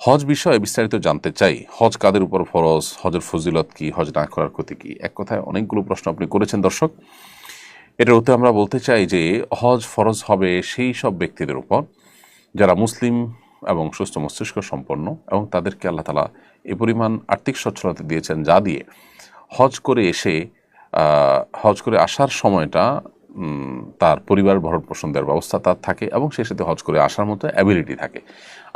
হজ বিষয়ে বিস্তারিত জানতে চাই। হজ কাদের উপর ফরজ? হজের ফজিলত কি? হজ না করার ক্ষতি কি? এক কথায় অনেকগুলো প্রশ্ন আপনি করেছেন দর্শক। এটার উত্তরে আমরা বলতে চাই যে, হজ ফরজ হবে সেই সব ব্যক্তিদের উপর যারা মুসলিম এবং সুস্থ মস্তিষ্ক সম্পন্ন এবং তাদেরকে আল্লাহ তালা এ পরিমাণ আর্থিক সচ্ছলতা দিয়েছেন যা দিয়ে হজ করে এসে হজ করে আসার সময়টা তার পরিবার ভরণ পোষণ দেওয়ার ব্যবস্থা তার থাকে এবং সেই সাথে হজ করে আসার মতো অ্যাবিলিটি থাকে।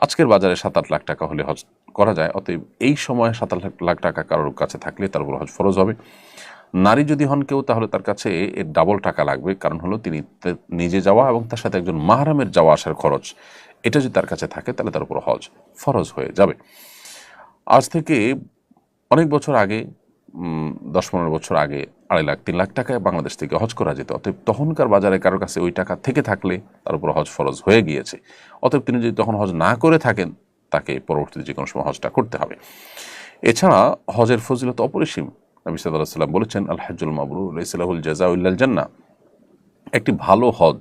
আজকের বাজারে সাত আট লাখ টাকা হলে হজ করা যায়, অতএব এই সময়ে সাত আট লাখ টাকা কারোর কাছে থাকলে তার উপর হজ ফরজ হবে। নারী যদি হন কেউ, তাহলে তার কাছে এর ডাবল টাকা লাগবে। কারণ হলো তিনি নিজে যাওয়া এবং তার সাথে একজন মাহারামের যাওয়া আসার খরচ। এটা যদি তার কাছে থাকে, তাহলে তার উপর হজ ফরজ হয়ে যাবে। আজ থেকে অনেক বছর আগে দশ পনেরো বছর আগে আড়াই লাখ, তিন লাখ টাকায় বাংলাদেশ থেকে হজ করা যেত। অতএব তখনকার বাজারে কারোর কাছে ওই টাকা থেকে থাকলে তার উপর হজ ফরজ হয়ে গিয়েছে। অতএব তিনি যদি তখন হজ না করে থাকেন, তাকে পরবর্তীতে যে কোনো সময় হজটা করতে হবে। এছাড়া হজের ফজিলত অপরিসীম। নবী সাল্লাম বলেছেন, আল হাজুল মাবরুর ইসলাহুল জাজাউল্লাল জান্না একটি ভালো হজ,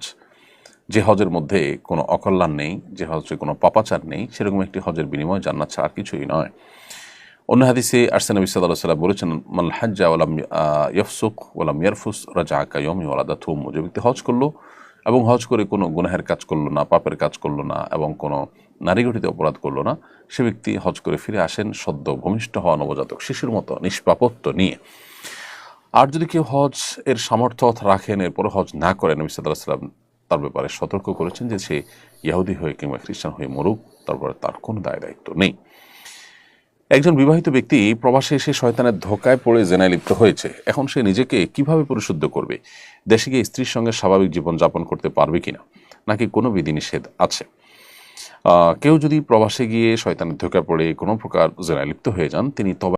যে হজের মধ্যে কোনো অকল্যাণ নেই, যে হজে কোনো পাপাচার নেই, সেরকম একটি হজের বিনিময় জান্নাত ছাড়া আর কিছুই নয়। অন্য হাদিসে আরসান নবী সাল্লাহ সাল্লাম বলেছেন মাল হাজ্জা ওলাম ইয়ফসুক ওলাম ইয়ারফুস রাজা কায়মি ওলাদা থুম যে ব্যক্তি হজ করল এবং হজ করে কোনো গুনাহের কাজ করল না, পাপের কাজ করল না এবং কোনো নারী গঠিত অপরাধ করল না, সে ব্যক্তি হজ করে ফিরে আসেন সদ্য ভূমিষ্ঠ হওয়া নবজাতক শিশুর মতো নিষ্পাপত্ব নিয়ে। আর যদি কেউ হজ এর সামর্থ্য রাখেন এরপরে হজ না করেন, নবী সাল্লাহ সাল্লাম তার ব্যাপারে সতর্ক করেছেন যে সে ইহুদি হয়ে কিংবা খ্রিস্টান হয়ে মরুক, তারপরে তার কোনো দায় দায়িত্ব নেই। একজন বিবাহিত ব্যক্তি প্রবাসে এসে শয়তানের ধোকায় পড়ে জেনায় লিপ্ত হয়েছে। এখন সে নিজেকে কীভাবে পরিশুদ্ধ করবে? দেশে গিয়ে স্ত্রীর সঙ্গে স্বাভাবিক জীবন যাপন করতে পারবে কিনা? নাকি কোনো বিধিনিষেধ আছে? কেউ যদি প্রবাসে গিয়ে শয়তানের ধোকায় পড়ে কোনো প্রকার জেনায় লিপ্ত হয়ে যান, তিনি তবা